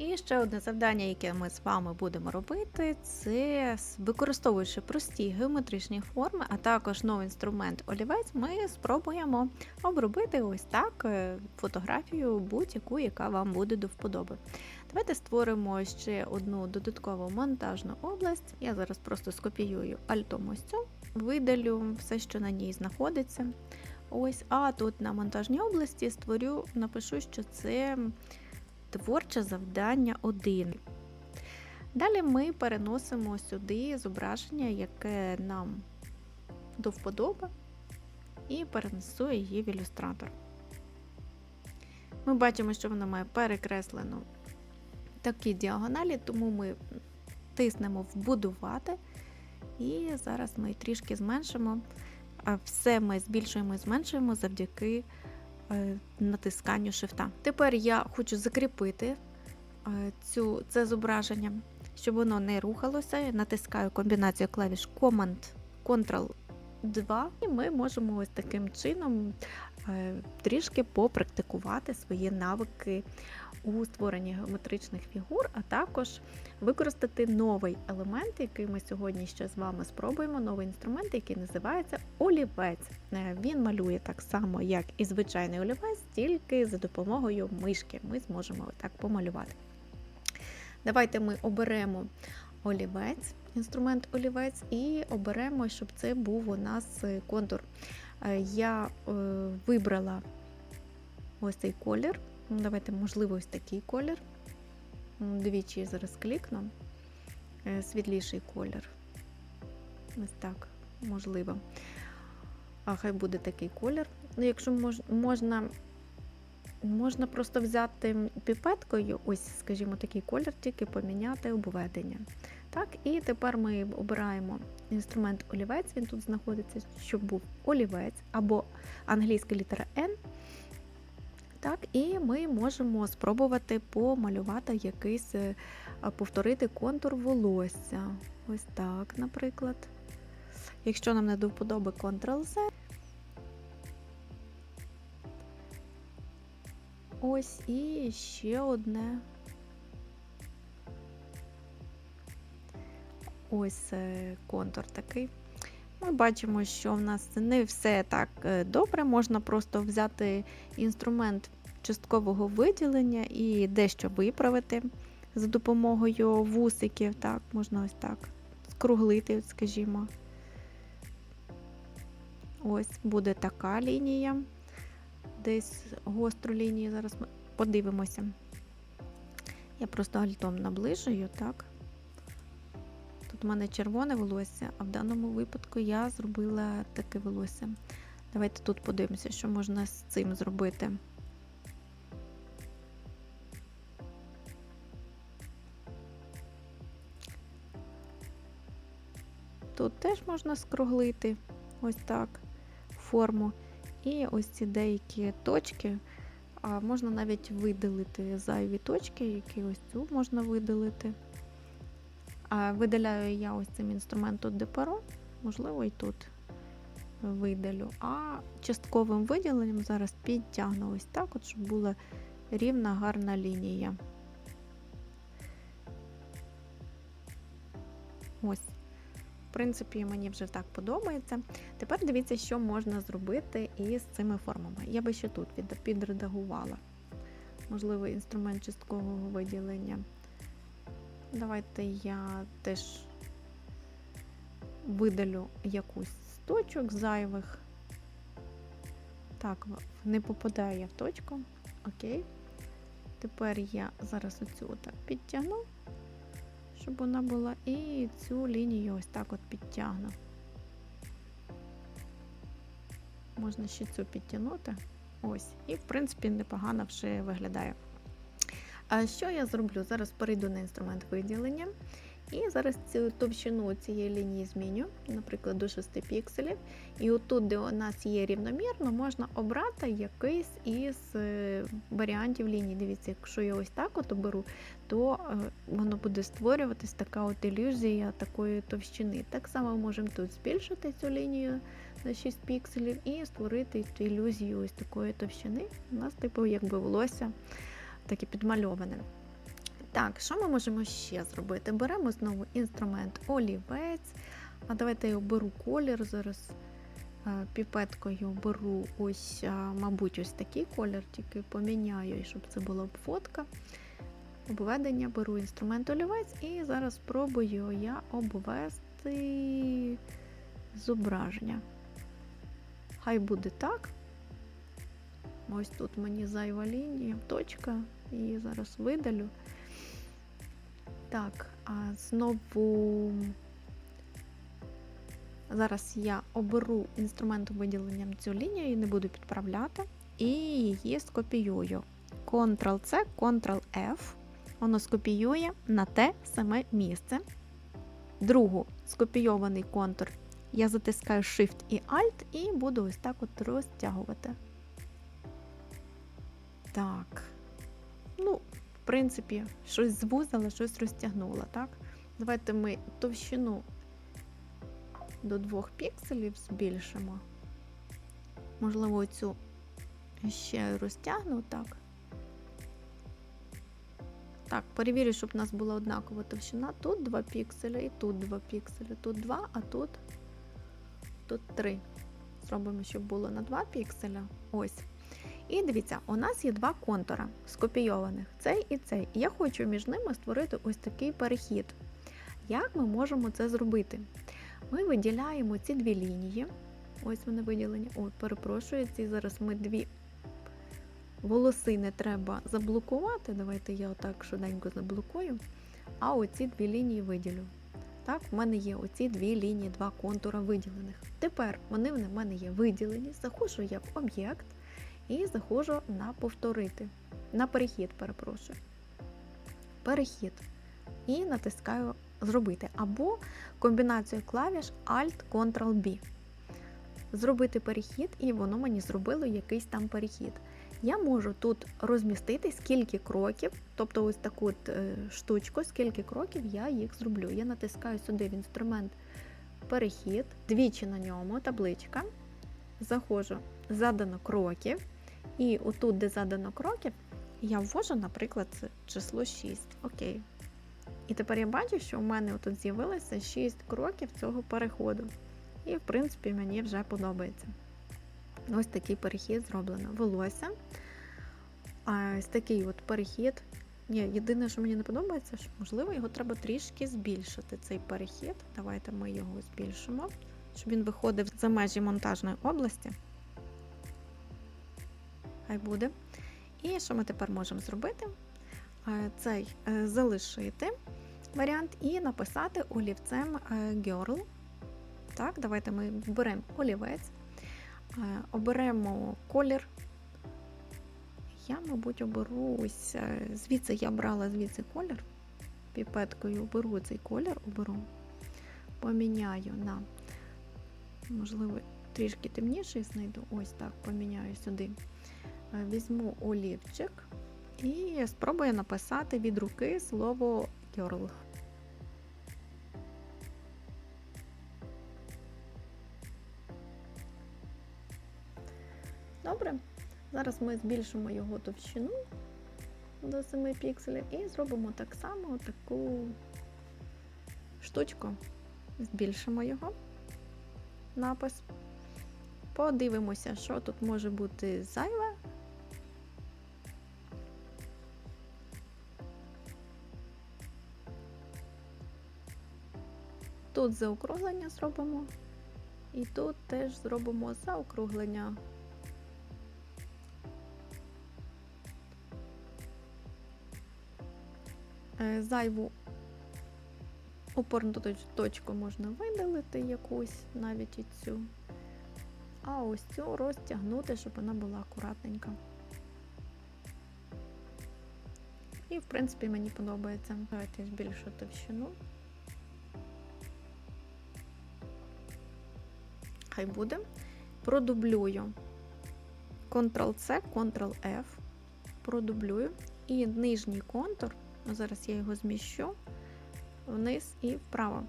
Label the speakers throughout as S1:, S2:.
S1: І ще одне завдання, яке ми з вами будемо робити, це використовуючи прості геометричні форми, а також новий інструмент олівець, ми спробуємо обробити ось так е, фотографію будь-яку, яка вам буде до вподоби. Давайте створимо ще одну додаткову монтажну область. Я зараз просто скопіюю альтом ось цю, видалю все, що на ній знаходиться. Ось, а тут на монтажній області створю, напишу, що це творче завдання 1. Далі ми переносимо сюди зображення, яке нам до вподоби, і перенесу її в ілюстратор. Ми бачимо, що воно має перекреслену такі діагоналі, тому ми тиснемо вбудувати. І зараз ми трішки зменшимо. Все ми збільшуємо і зменшуємо завдяки натисканню шифта. Тепер я хочу закріпити е, цю, це зображення, щоб воно не рухалося. Я натискаю комбінацію клавіш Command Ctrl 2, і ми можемо ось таким чином е, трішки попрактикувати свої навики у створенні геометричних фігур, а також використати новий елемент, який ми сьогодні ще з вами спробуємо. Новий інструмент, який називається олівець. Е, Він малює так само, як і звичайний олівець, тільки за допомогою мишки. Ми зможемо так помалювати. Давайте ми оберемо олівець, інструмент олівець, і оберемо, щоб це був у нас е, контур. Е, Я вибрала ось цей колір. Ну, Давайте, можливо, ось такий колір. Двічі зараз клікну. Е, Світліший колір. Ось так, можливо. А хай буде такий колір. Ну, якщо мож, можна, можна просто взяти піпеткою, ось, скажімо, такий колір, тільки поміняти обведення. Так, і тепер ми обираємо інструмент олівець, він тут знаходиться, щоб був олівець або англійська літера N. Так, і ми можемо спробувати помалювати якийсь, е, повторити контур волосся. Ось так, наприклад. Якщо нам не до вподоби Ctrl-Z. Ось і ще одне. Ось е, контур такий. Ми бачимо, що в нас не все так е, добре. Можна просто взяти інструмент часткового виділення і дещо виправити за допомогою вусиків. Так, можна ось так скруглити, скажімо. Ось буде така лінія. Десь гостру лінію. Зараз ми подивимося. Я просто альтом наближую, так. Тут у мене червоне волосся, а в даному випадку я зробила таке волосся. Давайте тут подивимося, що можна з цим зробити. Тут теж можна скруглити ось так форму. І ось ці деякі точки, а можна навіть видалити зайві точки, які ось цю можна видалити. А видаляю я ось цим інструментом депаро, можливо, і тут видалю. А частковим виділенням зараз підтягну ось так, от, щоб була рівна гарна лінія. Ось. В принципі, мені вже так подобається. Тепер дивіться, що можна зробити із цими формами. Я би ще тут підредагувала. Можливо, інструмент часткового виділення. Давайте я теж видалю якусь з точок зайвих. Так, не попадає в точку. Окей. Тепер я зараз оцю так підтягну, щоб вона була, і цю лінію ось так от підтягну. Можна ще цю підтягнути. Ось. І, в принципі, непогано вже виглядає. А що я зроблю? Зараз перейду на інструмент виділення. І зараз цю товщину цієї лінії зміню, наприклад, до 6 пікселів. І отут, де у нас є рівномірно, можна обрати якийсь із е, варіантів лінії. Дивіться, якщо я ось так от оберу, то е, воно буде створюватись така от ілюзія такої товщини. Так само можемо тут збільшити цю лінію на 6 пікселів і створити ілюзію ось такої товщини. У нас, типу, якби волосся таке підмальоване. Так, що ми можемо ще зробити? Беремо знову інструмент олівець. А давайте я оберу колір зараз. е, Піпеткою беру ось, е, мабуть, ось такий колір, тільки поміняю, щоб це була обводка. Обведення беру інструмент олівець і зараз спробую я обвести зображення. Хай буде так. Ось тут мені зайва лінія, точка, і зараз видалю. Так, а знову зараз я оберу інструментом виділенням цю лінію і не буду підправляти. І її скопіюю. Ctrl-C, Ctrl-F. Воно скопіює на те саме місце. Другу скопійований контур я затискаю Shift і Alt і буду ось так от розтягувати. Так. Ну, в принципі, щось звузила, щось розтягнула, так? Давайте ми товщину до 2 пікселів збільшимо. Можливо, цю ще розтягну так. Так, перевірю, щоб у нас була однакова товщина. Тут 2 пікселя і тут 2 пікселя. Тут 2, а тут, тут 3. Зробимо, щоб було на 2 пікселя. Ось. І дивіться, у нас є два контура скопійованих: цей і цей. І я хочу між ними створити ось такий перехід. Як ми можемо це зробити? Ми виділяємо ці дві лінії. Ось вони виділені. Ой, перепрошую, ці зараз ми дві волосини треба заблокувати. Давайте я отак швиденько заблокую. А оці дві лінії виділю. Так, в мене є оці дві лінії, два контура виділених. Тепер вони в мене є виділені. Заходжу я в об'єкт і заходжу на повторити. На перехід, перепрошую. Перехід. І натискаю зробити. Або комбінацію клавіш Alt-Ctrl-B. Зробити перехід, і воно мені зробило якийсь там перехід. Я можу тут розмістити скільки кроків, тобто ось таку от е, штучку, скільки кроків я їх зроблю. Я натискаю сюди в інструмент перехід, двічі на ньому табличка. Заходжу, задано кроків. І отут, де задано кроків, я ввожу, наприклад, число 6. Окей. І тепер я бачу, що у мене тут з'явилося 6 кроків цього переходу. І, в принципі, мені вже подобається. Ось такий перехід зроблено. Волосся. Ось такий от перехід. Ні, єдине, що мені не подобається, що можливо його треба трішки збільшити, цей перехід. Давайте ми його збільшимо, щоб він виходив за межі монтажної області. Хай буде. І що ми тепер можемо зробити? Цей е, залишити варіант і написати олівцем е, Girl. Так, давайте ми беремо олівець, е, оберемо колір. Я, мабуть, оберу ось звідси я брала звідси колір. Піпеткою оберу цей колір, оберу, поміняю на, можливо, трішки темніший знайду. Ось так, поміняю сюди. Візьму олівчик і спробую написати від руки слово girl. Добре, зараз ми збільшимо його товщину до 7 пікселів і зробимо так само таку штучку. Збільшимо його напис. Подивимося, що тут може бути зайве. Тут заокруглення зробимо, і тут теж зробимо заокруглення. Е, зайву опорну точку можна видалити якусь, навіть і цю, а ось цю розтягнути, щоб вона була акуратненька. І, в принципі, мені подобається. Давайте збільшу товщину. Хай буде. Продублюю Ctrl-C, Ctrl-F, продублюю і нижній контур, зараз я його зміщу вниз і вправо.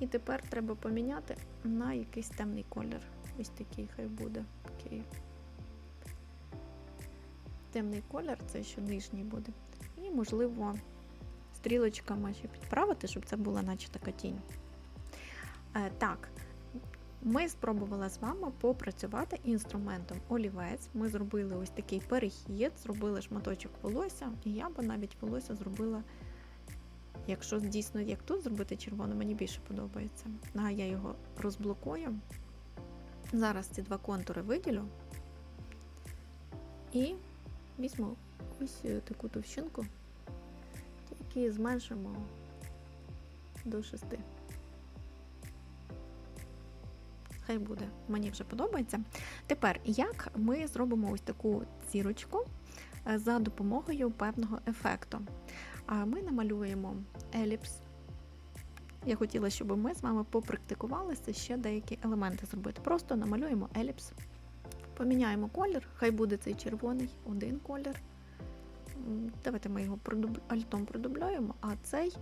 S1: І тепер треба поміняти на якийсь темний колір. Ось такий хай буде. Окей. Темний колір це що нижній буде. І, можливо, стрілочками ще підправити, щоб це була наче така тінь. Е, так, ми спробували з вами попрацювати інструментом олівець. Ми зробили ось такий перехід, зробили шматочок волосся, і я би навіть волосся зробила, якщо дійсно як тут зробити червоно, мені більше подобається. А я його розблокую. Зараз ці два контури виділю і візьму ось таку товщинку, тільки зменшимо до 6. Хай буде, мені вже подобається. Тепер, як ми зробимо ось таку зірочку е, за допомогою певного ефекту? Ми намалюємо еліпс. Я хотіла, щоб ми з вами попрактикувалися ще деякі елементи зробити. Просто намалюємо еліпс, поміняємо колір, хай буде цей червоний, один колір. Давайте ми його альтом продублюємо, а цей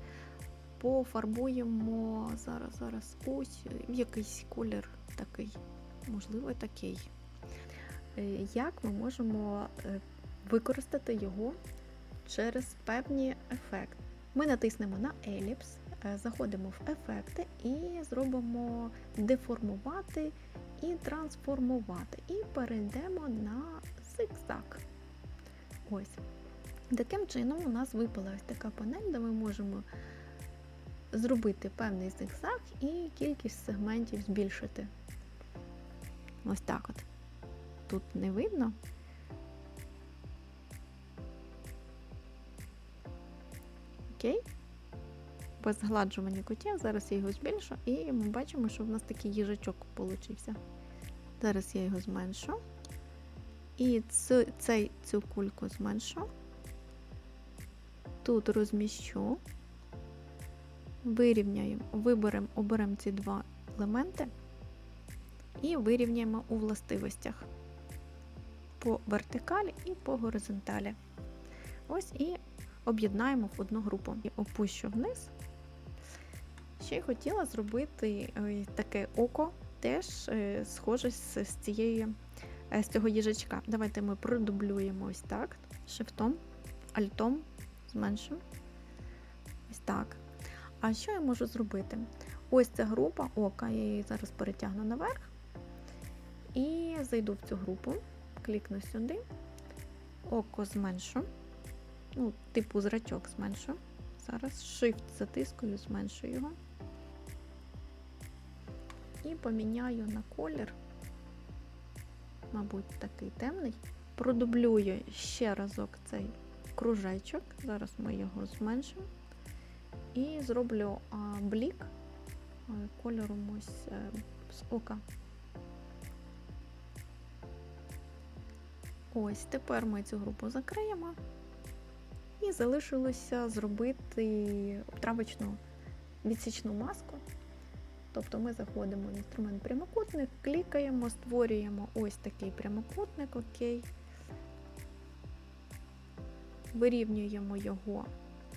S1: пофарбуємо зараз, зараз ось в якийсь колір такий, можливо, такий. Е, Як ми можемо е, використати його через певні ефекти? Ми натиснемо на еліпс, е, заходимо в ефекти і зробимо деформувати і трансформувати. І перейдемо на зигзаг. Ось. Таким чином у нас випала ось така панель, де ми можемо зробити певний зигзаг і кількість сегментів збільшити. Ось так от. Тут не видно. Окей. Без згладжування кутів. Зараз я його збільшу, і ми бачимо, що в нас такий їжачок получився. Зараз я його зменшу. І цю, цей, цю кульку зменшу. Тут розміщу вирівняємо, виберемо, оберемо ці два елементи і вирівняємо у властивостях по вертикалі і по горизонталі. Ось і об'єднаємо в одну групу. І опущу вниз. Ще й хотіла зробити е, таке око, теж е, схоже з, цієї, е, з цього їжачка. Давайте ми продублюємо ось так, шифтом, альтом, зменшимо. Ось так. А що я можу зробити? Ось ця група ока, я її зараз перетягну наверх і зайду в цю групу, клікну сюди, око зменшу, ну, типу зрачок зменшу. Зараз Shift затискую, зменшу його. І поміняю на колір, мабуть, такий темний. Продублюю ще разок цей кружечок. Зараз ми його зменшимо. І зроблю блік кольором ось е, з ока. Ось, тепер ми цю групу закриємо. І залишилося зробити травочну відсічну маску. Тобто ми заходимо в інструмент прямокутник, клікаємо, створюємо ось такий прямокутник, окей. Вирівнюємо його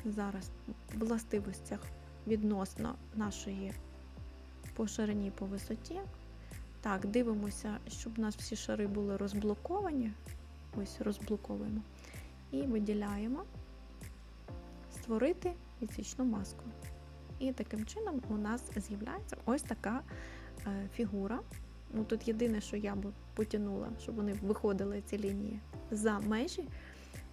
S1: зараз властивостях відносно нашої по ширині по висоті. Так, дивимося, щоб у нас всі шари були розблоковані. Ось розблоковуємо. І виділяємо створити відсічну маску. І таким чином у нас з'являється ось така е, фігура. Ну, Тут єдине, що я б потягнула, щоб вони виходили ці лінії за межі.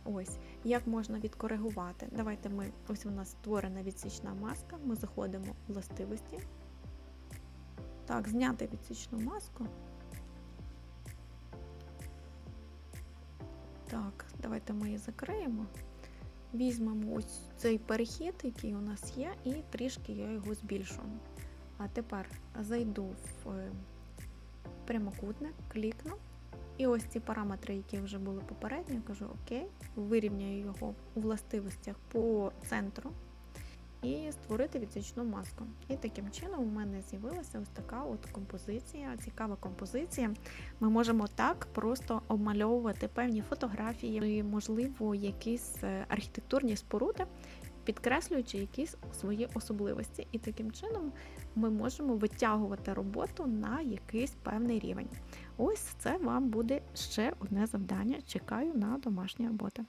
S1: Ось, як можна відкоригувати? Давайте ми, ось у нас створена відсічна маска, ми заходимо в властивості. Так, зняти відсічну маску. Так, давайте ми її закриємо. Візьмемо ось цей перехід, який у нас є, і трішки я його збільшу. А тепер зайду в е, прямокутник, клікну. І ось ці параметри, які вже були попередньо, кажу ОК, вирівняю його у властивостях по центру і створити відсічну маску. І таким чином у мене з'явилася ось така от композиція, цікава композиція. Ми можемо так просто обмальовувати певні фотографії, можливо, якісь е, архітектурні споруди, підкреслюючи якісь свої особливості. І таким чином ми можемо витягувати роботу на якийсь певний рівень. Ось це вам буде ще одне завдання. Чекаю на домашні роботи.